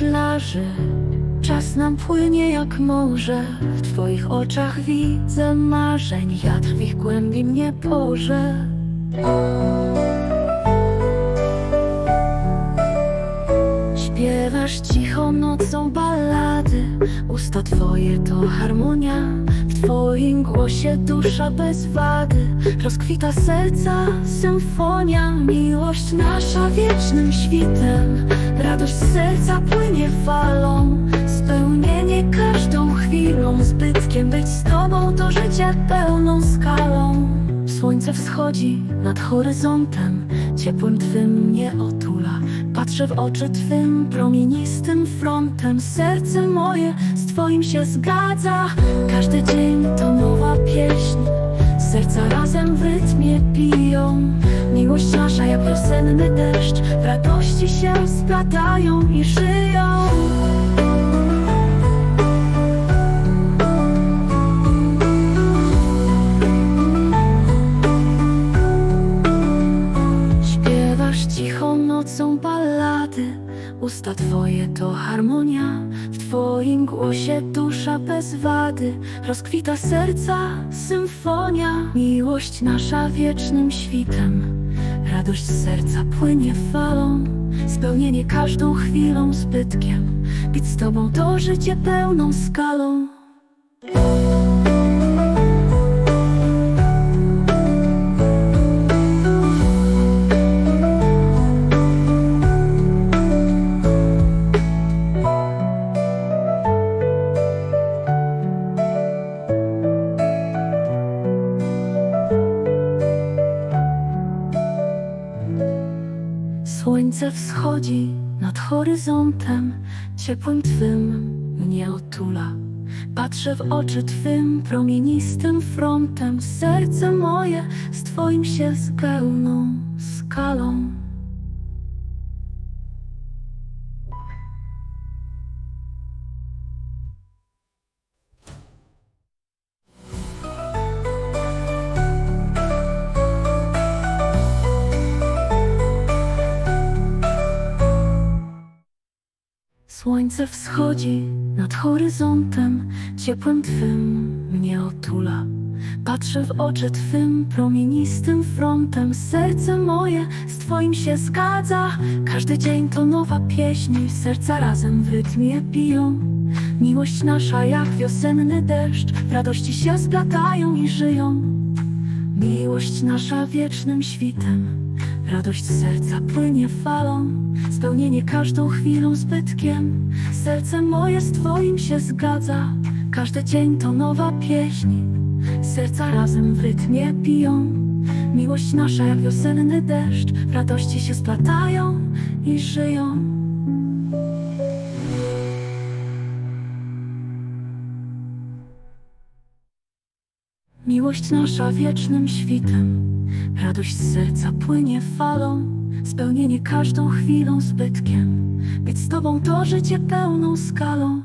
twarzy Czas nam płynie jak morze. W twoich oczach widzę marzeń. Wiatr w ich głębi mnie porze Śpiewasz cicho nocą ballady Usta twoje to harmonia twoim głosie dusza bez wady. Rozkwita serca symfonia Miłość nasza wiecznym świtem. Radość serca płynie falą Spełnienie każdą chwilą. Zbytkiem być z tobą to życie pełną skalą. Słońce wschodzi nad horyzontem Ciepłym twym mnie otula Patrzę w oczy twym promienistym frontem. Serce moje z twoim się zgadza. Każdy dzień to nowa pieśń. Serca razem w rytmie biją Miłość nasza jak wiosenny deszcz. W radości się splatają i żyją cichą nocą ballady. Usta twoje to harmonia. W twoim głosie dusza bez wady. Rozkwita serca symfonia. Miłość nasza wiecznym świtem. Radość z serca płynie falą. Spełnienie każdą chwilą zbytkiem. Być z tobą to życie pełną skalą Słońce wschodzi nad horyzontem, ciepłym twym mnie otula. Patrzę w oczy twym promienistym frontem, serce moje z twoim się z pełną skalą. Słońce wschodzi nad horyzontem, ciepłym twym mnie otula. Patrzę w oczy twym promienistym frontem, serce moje z twoim się zgadza. Każdy dzień to nowa pieśń, serca razem w rytmie biją. Miłość nasza jak wiosenny deszcz, w radości się splatają i żyją. Miłość nasza wiecznym świtem, radość z serca płynie falą, spełnienie każdą chwilą zbytkiem. Serce moje z Twoim się zgadza, każdy dzień to nowa pieśń. Serca razem w rytmie biją, miłość nasza jak wiosenny deszcz, w radości się splatają i żyją. Miłość nasza wiecznym świtem, radość z serca płynie falą, spełnienie każdą chwilą zbytkiem. Być z tobą to życie pełną skalą.